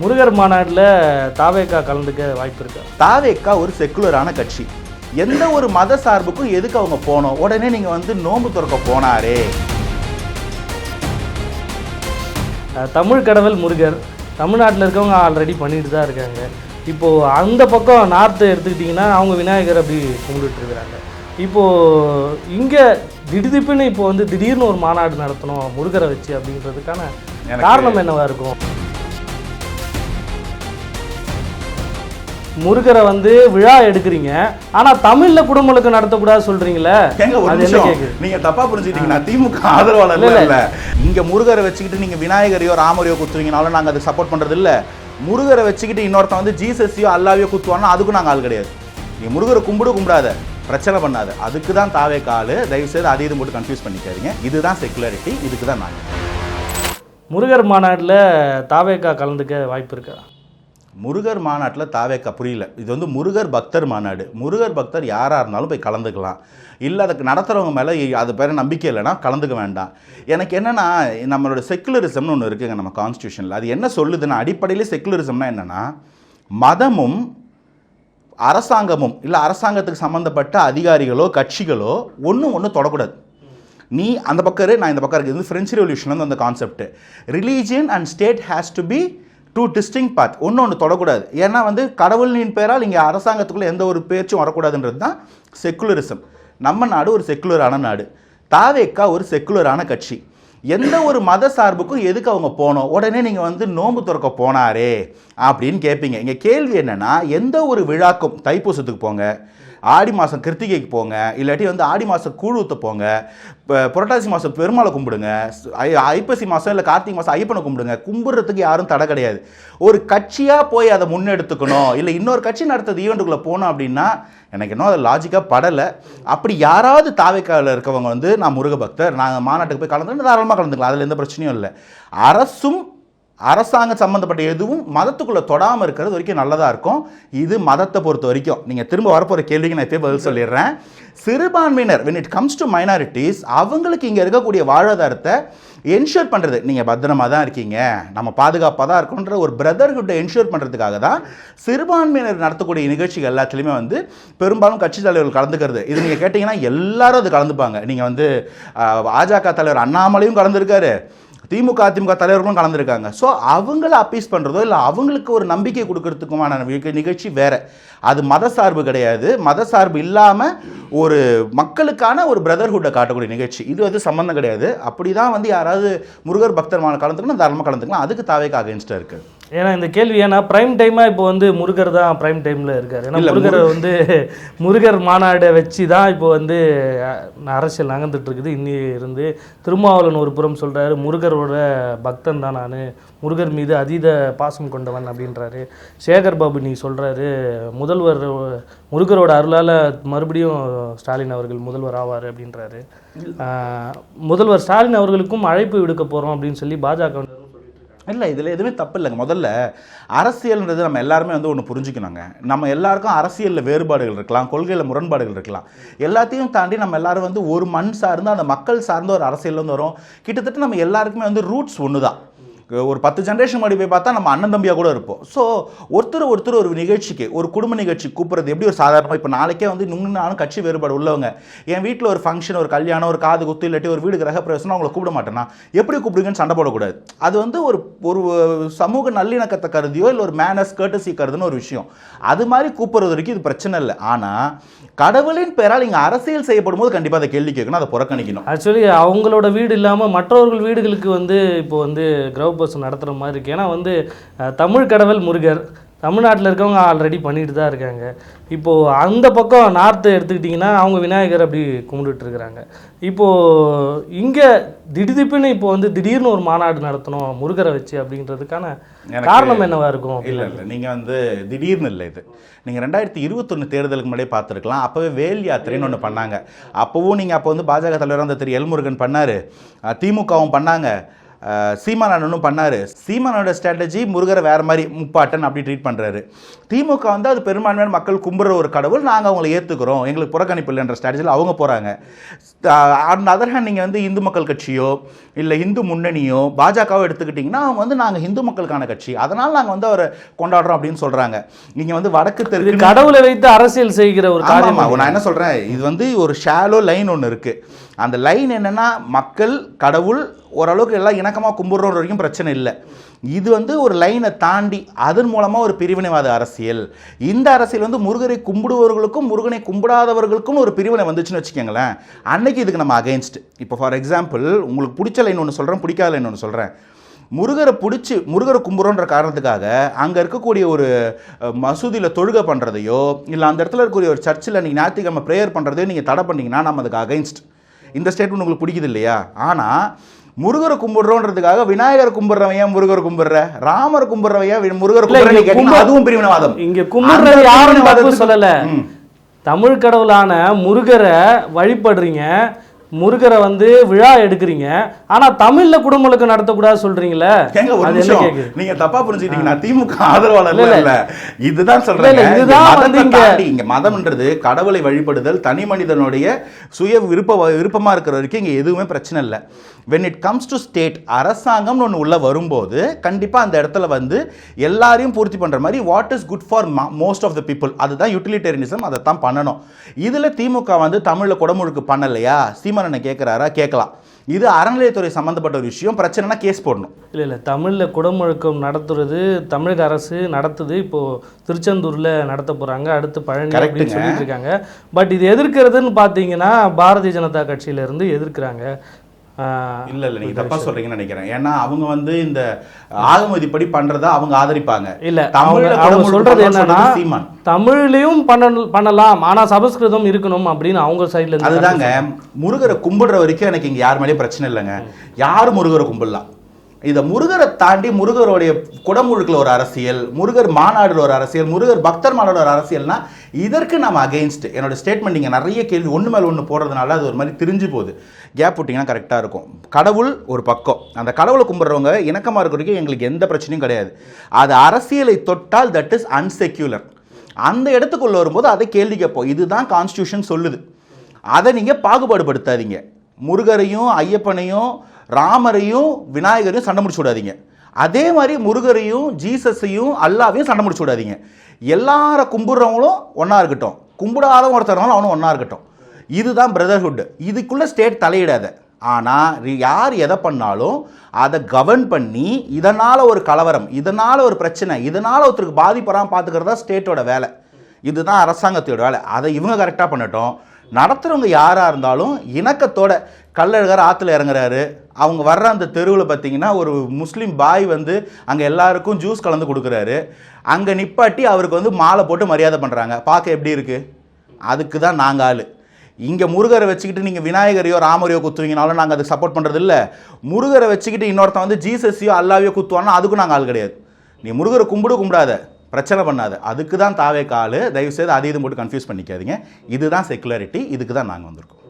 முருகர் மாநாட்டில் தாவேக்கா கலந்துக்க வாய்ப்பு இருக்கா? தாவேக்கா ஒரு செக்குலரான கட்சி. எந்த ஒரு மத சார்புக்கும் எதுக்கு அவங்க போனோம்? உடனே நீங்கள் வந்து நோன்பு துறக்க போனாரே. தமிழ் கடவுள் முருகர் தமிழ்நாட்டில் இருக்கவங்க ஆல்ரெடி பண்ணிட்டு தான் இருக்காங்க. இப்போது அந்த பக்கம் நார்த்து எடுத்துக்கிட்டிங்கன்னா அவங்க விநாயகர் அப்படி கும்பிட்டுட்டு இருக்கிறாங்க. இப்போது இங்கே திடீர்னு இப்போ வந்து திடீர்னு ஒரு மாநாடு நடத்தணும் முருகரை வச்சு அப்படின்றதுக்கான காரணம் என்னவா இருக்கும்? முருகரை வந்து விழா எடுக்கிறீங்க. ஆனா தமிழ்ல குடமுழுக்கு நடத்தக்கூடாது சொல்றீங்களே நீங்க தப்பா புரிஞ்சுக்கிட்டீங்க நான் திமுக ஆதரவாளர் இல்ல, இங்க முருகரை வச்சுக்கிட்டு நீங்க விநாயகரையோ ராமரையோ குத்துவீங்கனாலும் நாங்க அதை சப்போர்ட் பண்றது இல்ல முருகரை வச்சுக்கிட்டு இன்னொருத்தன் வந்து ஜீசஸையோ அல்லாவையோ குத்துவானா அதுக்கும் நாங்க ஆள் கிடையாது. நீங்க முருகரை கும்பிடு கும்பிடாத. பிரச்சனை பண்ணாத. அதுக்கு தான் தாவே காலு தயவு செய்து அதை இது மட்டும் கன்ஃபியூஸ் பண்ணிக்காதீங்க. இதுதான் செக்குலாரிட்டி இதுக்கு தான் நாங்க. முருகர் மாநாட்டில் தாவேக்கா கலந்துக்க வாய்ப்பு இருக்கா? முருகர் மாநாட்டில் தாவேக்கா புரியல. இது வந்து முருகர் பக்தர் மாநாடு. முருகர் பக்தர் யாராக இருந்தாலும் போய் கலந்துக்கலாம். இல்லை அதுக்கு நடத்துகிறவங்க மேலே அது பேர் நம்பிக்கை இல்லைன்னா கலந்துக்க வேண்டாம். எனக்கு என்னென்னா நம்மளோட செக்குலரிசம்னு ஒன்று இருக்குங்க நம்ம கான்ஸ்டியூஷனில் அது என்ன சொல்லுதுன்னா அடிப்படையிலே செக்குலரிசம்னா என்னென்னா மதமும் அரசாங்கமும் இல்லை அரசாங்கத்துக்கு சம்மந்தப்பட்ட அதிகாரிகளோ கட்சிகளோ ஒன்றும் ஒன்றும் தொடக்கூடாது. நீ அந்த பக்கம் நான் இந்த பக்கம் இருக்குது இது ஃப்ரெஞ்சு ரெவல்யூஷன் வந்து அந்த concept religion and state has to be two distinct path ஒன்று ஒன்று தொடக்கூடாது. ஏன்னா வந்து கடவுளின் பேரால் இங்கே அரசாங்கத்துக்குள்ளே எந்த ஒரு பேச்சும் வரக்கூடாதுன்றது தான் செக்குலரிசம் நம்ம நாடு ஒரு செக்குலரான நாடு. தாவேக்கா ஒரு செக்குலரான கட்சி. எந்த ஒரு மத சார்புக்கும் எதுக்கு அவங்க போனோம்? உடனே நீங்கள் வந்து நோன்பு துறக்க போனாரே அப்படின்னு கேட்பீங்க இங்கே கேள்வி என்னென்னா எந்த ஒரு விழாக்கும் தைப்பூசத்துக்கு போங்க ஆடி மாதம் கிருத்திகைக்கு போங்க இல்லாட்டி வந்து ஆடி மாதம் கூழூத்து போங்க புரட்டாசி மாதம் பெருமாளை கும்பிடுங்க ஐ- ஐப்பசி மாதம் இல்லை கார்த்திகை மாதம் ஐயப்பனை கும்பிடுங்க கும்பிட்றதுக்கு யாரும் தடை கிடையாது. ஒரு கட்சியாக போய் அதை முன்னெடுத்துக்கணும் இல்லை இன்னொரு கட்சி நடத்துறது ஈவெண்ட்டுக்குள்ளே போனோம் அப்படின்னா எனக்கு இன்னும் அது லாஜிக்காக படலை. அப்படி யாராவது தாவைக்காவில் இருக்கவங்க வந்து நான் முருக பக்தர் நாங்கள் மாநாட்டுக்கு போய் கலந்துட்டு தாராளமாக கலந்துக்கலாம் அதில் எந்த பிரச்சனையும் இல்லை. அரசும் அரசாங்கம் சம்மந்தப்பட்ட எதுவும் மதத்துக்குள்ளே தொடாமல் இருக்கிறது வரைக்கும் நல்லதாக இருக்கும் இது மதத்தை பொறுத்த வரைக்கும் நீங்கள் திரும்ப வரப்போகிற கேள்விக்கு நான் இப்போ பதில் சொல்லிடுறேன் சிறுபான்மையினர் when it comes to minorities அவங்களுக்கு இங்கே இருக்கக்கூடிய வாழ்வாதாரத்தை என்ஷூர் பண்ணுறது நீங்கள் பத்திரமா தான் இருக்கீங்க நம்ம பாதுகாப்பாக தான் இருக்கோன்ற ஒரு பிரதர்ஹுட்டை என்ஷூர் பண்ணுறதுக்காக தான் சிறுபான்மையினர் நடத்தக்கூடிய நிகழ்ச்சிகள் எல்லாத்துலேயுமே வந்து பெரும்பாலும் கட்சி தலைவர்கள் கலந்துக்கிறது இது நீங்கள் கேட்டிங்கன்னா எல்லாரும் அது கலந்துப்பாங்க நீங்கள் வந்து பாஜக தலைவர் அண்ணாமலையும் கலந்துருக்காரு திமுக அதிமுக தலைவர்களும் கலந்துருக்காங்க. ஸோ அவங்கள அப்பீஸ் பண்ணுறதோ இல்லை அவங்களுக்கு ஒரு நம்பிக்கை கொடுக்கறதுக்குமான நிகழ்ச்சி வேற. அது மத சார்பு கிடையாது. மத சார்பு இல்லாமல் ஒரு மக்களுக்கான ஒரு பிரதர்ஹுட்டை காட்டக்கூடிய நிகழ்ச்சி. இது வந்து சம்மந்தம் கிடையாது. அப்படி தான் வந்து யாராவது முருகர் பக்தர்மான கலந்துக்கணும் தாராளமாக கலந்துக்கலாம். அதுக்கு தாவேக்கு அகேன்ஸ்டாக இருக்குது ஏன்னா இந்த கேள்வி ஏன்னா பிரைம் டைமாக இப்போ வந்து முருகர் தான் பிரைம் டைமில் இருக்கார். ஏன்னா முருகர் வந்து முருகர் மாநாடை வச்சு தான் இப்போ வந்து அரசியல் நகர்ந்துட்டு இருக்குது இன்னி இருந்து திருமாவளவன் ஒரு புறம் சொல்கிறாரு முருகரோட பக்தன் தான் நான் முருகர் மீது அதீத பாசம் கொண்டவன் அப்படின்றாரு. சேகர் பாபு நீ சொல்கிறாரு முதல்வர் முருகரோட அருளால் மறுபடியும் ஸ்டாலின் அவர்கள் முதல்வர் ஆவார் அப்படின்றாரு. முதல்வர் ஸ்டாலின் அவர்களுக்கும் அழைப்பு விடுக்க போகிறோம் அப்படின்னு சொல்லி பாஜக இல்லை இதில் எதுவுமே தப்பு இல்லைங்க. முதல்ல அரசியல்ன்றது நம்ம எல்லாருமே வந்து ஒன்று புரிஞ்சுக்கணுங்க. நம்ம எல்லாருக்கும் அரசியலில் வேறுபாடுகள் இருக்கலாம் கொள்கையில் முரண்பாடுகள் இருக்கலாம். எல்லாத்தையும் தாண்டி நம்ம எல்லாரும் வந்து ஒரு மண் சார்ந்து அந்த மக்கள் சார்ந்த ஒரு அரசியல் வந்து வரும். கிட்டத்தட்ட நம்ம எல்லாருக்குமே வந்து ரூட்ஸ் ஒன்று தான் ஒரு பத்து ஜென்ரேஷன் முன்னாடி போய் பார்த்தா நம்ம அண்ணன் தம்பியாக கூட இருப்போம். ஸோ ஒருத்தர் ஒருத்தர் ஒரு நிகழ்ச்சிக்கு ஒரு குடும்ப நிகழ்ச்சி கூப்பிட்றது எப்படி ஒரு சாதாரணமாக இப்போ நாளைக்கே வந்து இன்னும் நானும் கட்சி வேறுபாடு உள்ளவங்க என் வீட்டில் ஒரு ஃபங்க்ஷன் ஒரு கல்யாணம் ஒரு காது குத்து இல்லாட்டி ஒரு வீடு கிரக பிரவேசம் அவங்களை கூப்பிட மாட்டேன்னா எப்படி கூப்பிடுங்கன்னு சண்டை போடக்கூடாது. அது வந்து ஒரு ஒரு சமூக நல்லிணக்கத்தை கருதியோ இல்லை ஒரு மேனஸ் கேட்டசி கருதுன்னு ஒரு விஷயம். அது மாதிரி கூப்பிட்றது வரைக்கும் இது பிரச்சனை இல்லை. ஆனால் கடவுளின் பெயரால் இங்கே அரசியல் செய்யப்படும் போது கண்டிப்பாக அதை கேள்வி கேட்கணும் அதை புறக்கணிக்கணும். ஆக்சுவலி அவங்களோட வீடு இல்லாமல் மற்றவர்கள் வீடுகளுக்கு வந்து இப்போ வந்து கிரவ பஸ் நடத்துகிற மாதிரி இருக்கு. ஏன்னா வந்து தமிழ் கடவுள் முருகர் தமிழ்நாட்டில் இருக்கவங்க ஆல்ரெடி பண்ணிட்டு தான் இருக்காங்க. இப்போது அந்த பக்கம் நார்த்து எடுத்துக்கிட்டிங்கன்னா அவங்க விநாயகர் அப்படி கும்பிட்டுட்டு இருக்கிறாங்க. இப்போது இங்கே திடீர்னு இப்போ வந்து திடீர்னு ஒரு மாநாடு நடத்தணும் முருகரை வச்சு அப்படின்றதுக்கான காரணம் என்னவா இருக்கும் இல்லை இல்லை. நீங்கள் வந்து திடீர்னு இல்லை இது. நீங்கள் ரெண்டாயிரத்தி இருபத்தொன்று தேர்தலுக்கு முன்னாடியே பார்த்துருக்கலாம். அப்போவே வேல் யாத்திரைன்னு ஒன்று பண்ணாங்க. அப்போவும் நீங்கள் அப்போ வந்து பாஜக தலைவர் அந்த திரு எல்முருகன் பண்ணார். திமுகவும் பண்ணாங்க. சீமான் அண்ணனும் பண்ணாரு. சீமானோட ஸ்ட்ராட்டஜி முருகரை வேற மாதிரி முப்பாட்டன் அப்படி ட்ரீட் பண்றாரு. திமுக வந்து அது பெரும்பான்மையான மக்கள் கும்புற ஒரு கடவுள் நாங்கள் அவங்களை ஏற்றுக்கிறோம் எங்களுக்கு புறக்கணிப்பு இல்லைன்ற ஸ்ட்ராட்டஜியில் அவங்க போகிறாங்க ஆன் அதர் ஹேண்ட் நீங்கள் வந்து இந்து மக்கள் கட்சியோ இல்லை இந்து முன்னணியோ பாஜகவோ எடுத்துக்கிட்டிங்கன்னா அவங்க வந்து நாங்கள் இந்து மக்களுக்கான கட்சி. அதனால் நாங்கள் வந்து அவரை கொண்டாடுறோம் அப்படின்னு சொல்கிறாங்க நீங்கள் வந்து வடக்கு தெற்கு கடவுளை வைத்து அரசியல் செய்கிற ஒரு காரியம் ஆமாம் நான் என்ன சொல்கிறேன் இது வந்து ஒரு ஷாலோ லைன் ஒன்று இருக்குது அந்த லைன் என்னன்னா மக்கள் கடவுள் ஓரளவுக்கு எல்லாம் இணக்கமாக கும்பிட்ற வரைக்கும் பிரச்சனை இல்லை. இது வந்து ஒரு லைனை தாண்டி அதன் மூலமாக ஒரு பிரிவினைவாத அரசியல். இந்த அரசியல் வந்து முருகரை கும்பிடுபவர்களுக்கும் முருகனை கும்பிடாதவர்களுக்கும் ஒரு பிரிவினை வந்துச்சுன்னு வச்சுக்கோங்களேன். அன்னைக்கு இதுக்கு நம்ம அகேன்ஸ்ட் இப்போ ஃபார் எக்ஸாம்பிள் உங்களுக்கு பிடிச்ச லைன் ஒன்று சொல்கிறேன் பிடிக்காத லைன் ஒன்று சொல்கிறேன் முருகரை பிடிச்சி முருகரை கும்புறோன்ற காரணத்துக்காக அங்கே இருக்கக்கூடிய ஒரு மசூதியில் தொழுகை பண்ணுறதையோ இல்லை அந்த இடத்துல இருக்கக்கூடிய ஒரு சர்ச்சில் நீங்கள் ஞாயிற்றுக்கிழமை ப்ரேயர் பண்ணுறதையோ நீங்கள் தடை பண்ணீங்கன்னா நம்ம அதுக்கு அகைன்ஸ்ட் இந்த ஸ்டேட்மெண்ட் உங்களுக்கு பிடிக்குது இல்லையா? ஆனால் முருகரை கும்பிடுறோன்றதுக்காக விநாயகர் கும்பிடுறவன் ஏன் முருகர் கும்பிடுற? ராமர் கும்பிடுறவன் ஏன் முருகர் இல்ல, இங்க கும்பிடுறேன்னு கேட்டீங்கன்னா கும்ப- அதுவும் பிரிவினவாதம். இங்க கும்பிடுறது யாரும் சொல்லல. தமிழ் கடவுளான முருகரை வழிபடுறீங்க. முருகரை வந்து விழா எடுக்கிறீங்க. ஆனா தமிழ்ல குடும்பங்களுக்கு நடத்தக்கூடாது சொல்றீங்களே நீங்க தப்பா புரிஞ்சுக்கிட்டீங்க. நான் திமுக ஆதரவாளர் இல்ல, இதுதான் சொல்றேன் இதுதான் இங்க- மதம்ன்றது கடவுளை வழிபடுதல் தனி மனிதனுடைய சுய விருப்ப விருப்பமா இருக்கிற வரைக்கும் இங்க எதுவுமே பிரச்சனை இல்லை. When it comes to state அரசாங்கம்னு ஒன்று உள்ள வரும்போது கண்டிப்பா அந்த இடத்துல வந்து எல்லாரையும் பூர்த்தி பண்ற மாதிரி what is good for most of the people அதுதான் யூட்டிலிட்டேரியனிசம் அதை தான் பண்ணணும். இதுல திமுக வந்து தமிழ்ல குடமுழுக்கு பண்ணலையா? சீமானனை கேட்கிறாரா கேட்கலாம். இது அறநிலையத்துறை சம்பந்தப்பட்ட ஒரு விஷயம். பிரச்சனைனா கேஸ் போடணும். இல்ல இல்ல. தமிழ்ல குடமுழக்கம் நடத்துறது தமிழக அரசு நடத்துது. இப்போ திருச்செந்தூர்ல நடத்த போறாங்க. அடுத்து பழனி அப்படின்னு. சொல்லிட்டு இருக்காங்க. பட் இது எதிர்க்கிறதுன்னு பாத்தீங்கன்னா பாரதிய ஜனதா கட்சியில இருந்து எதிர்க்கிறாங்க. இல்ல இல்ல நீங்க தப்பா சொல்றீங்கன்னு நினைக்கிறேன். ஏன்னா அவங்க வந்து இந்த ஆகமதிப்படி பண்றத அவங்க ஆதரிப்பாங்க. இல்ல தமிழ்ல அவங்க சொல்றது பண்ணணும்னு என்னன்னா சீமான். தமிழ்லயும் பண்ண பண்ணலாம் ஆனா சமஸ்கிருதம் இருக்கணும் அப்படின்னு அவங்க சைடுல இருந்து அதுதாங்க முருகரை கும்பிடுற வரைக்கும் எனக்கு இங்க யார் மேலேயும் பிரச்சனை இல்லைங்க. யார் முருகரை கும்பிடலாம்? இதை முருகரை தாண்டி முருகருடைய குடமுழுக்கில் ஒரு அரசியல் முருகர் மாநாடில் ஒரு அரசியல் முருகர் பக்தர் மாநாடு ஒரு அரசியல்னா இதற்கு நம்ம அகெயின்ஸ்ட் என்னோட ஸ்டேட்மெண்ட் நீங்கள் நிறைய கேள்வி ஒன்று மேலே ஒன்று போடுறதுனால அது ஒரு மாதிரி திரிஞ்சு போகுது. கேப் விட்டிங்கன்னா கரெக்டாக இருக்கும். கடவுள் ஒரு பக்கம். அந்த கடவுளை கும்பிட்றவங்க இணக்கமாக இருக்கிறதுக்கு வரைக்கும் எங்களுக்கு எந்த பிரச்சனையும் கிடையாது. அது அரசியலை தொட்டால் தட் இஸ் அன்செக்யூலர் அந்த இடத்துக்குள்ளே வரும்போது அதை கேள்வி கேட்போம். இதுதான் கான்ஸ்டியூஷன் சொல்லுது. அதை நீங்கள் பாகுபாடுபடுத்தாதீங்க. முருகரையும் ஐயப்பனையும் ராமரையும் விநாயகரையும் சண்டை முடிச்சு விடாதீங்க. அதே மாதிரி முருகரையும் ஜீசஸையும் அல்லாவையும் சண்டை முடிச்சு விடாதீங்க. எல்லார கும்பிட்றவங்களும் ஒன்றா இருக்கட்டும். கும்பிடாதவங்க ஒருத்தரவங்களும் அவனும் ஒன்றா இருக்கட்டும். இதுதான் பிரதர்ஹுட் இதுக்குள்ளே ஸ்டேட் தலையிடாத. ஆனால் யார் எதை பண்ணாலும் அதை கவர்ன் பண்ணி இதனால் ஒரு கலவரம் இதனால் ஒரு பிரச்சனை இதனால் ஒருத்தருக்கு பாதிப்பெல்லாம் பார்த்துக்கிறதா ஸ்டேட்டோட வேலை. இதுதான் அரசாங்கத்தோட வேலை. அதை இவங்க கரெக்டாக பண்ணட்டும். நடத்துகிறவங்க யாராக இருந்தாலும் இணக்கத்தோட கல்லழகர் ஆற்றுல இறங்குறாரு. அவங்க வர்ற அந்த தெருவில் பார்த்தீங்கன்னா ஒரு முஸ்லீம் பாய் வந்து அங்கே எல்லாருக்கும் ஜூஸ் கலந்து கொடுக்குறாரு. அங்கே நிப்பாட்டி அவருக்கு வந்து மாலை போட்டு மரியாதை பண்ணுறாங்க பார்க்க எப்படி இருக்குது அதுக்கு தான் நாங்கள் ஆள். இங்கே முருகரை வச்சுக்கிட்டு நீங்கள் விநாயகரையோ ராமரையோ குத்துவீங்கனாலும் நாங்கள் அதுக்கு சப்போர்ட் பண்ணுறது இல்லை முருகரை வச்சுக்கிட்டு இன்னொருத்தன் வந்து ஜீசஸையோ அல்லாவையோ குத்துவானா அதுக்கும் நாங்கள் ஆள் கிடையாது. நீ முருகரை கும்பிடு கும்பிடாத. பிரச்சனை பண்ணாத. அதுக்கு தான் தாவே கால் தயவுசெய்து அதை இது போட்டு கன்ஃபியூஸ் பண்ணிக்காதீங்க. இதுதான் செக்குலாரிட்டி இதுக்கு தான் நாங்கள் வந்திருக்கோம்.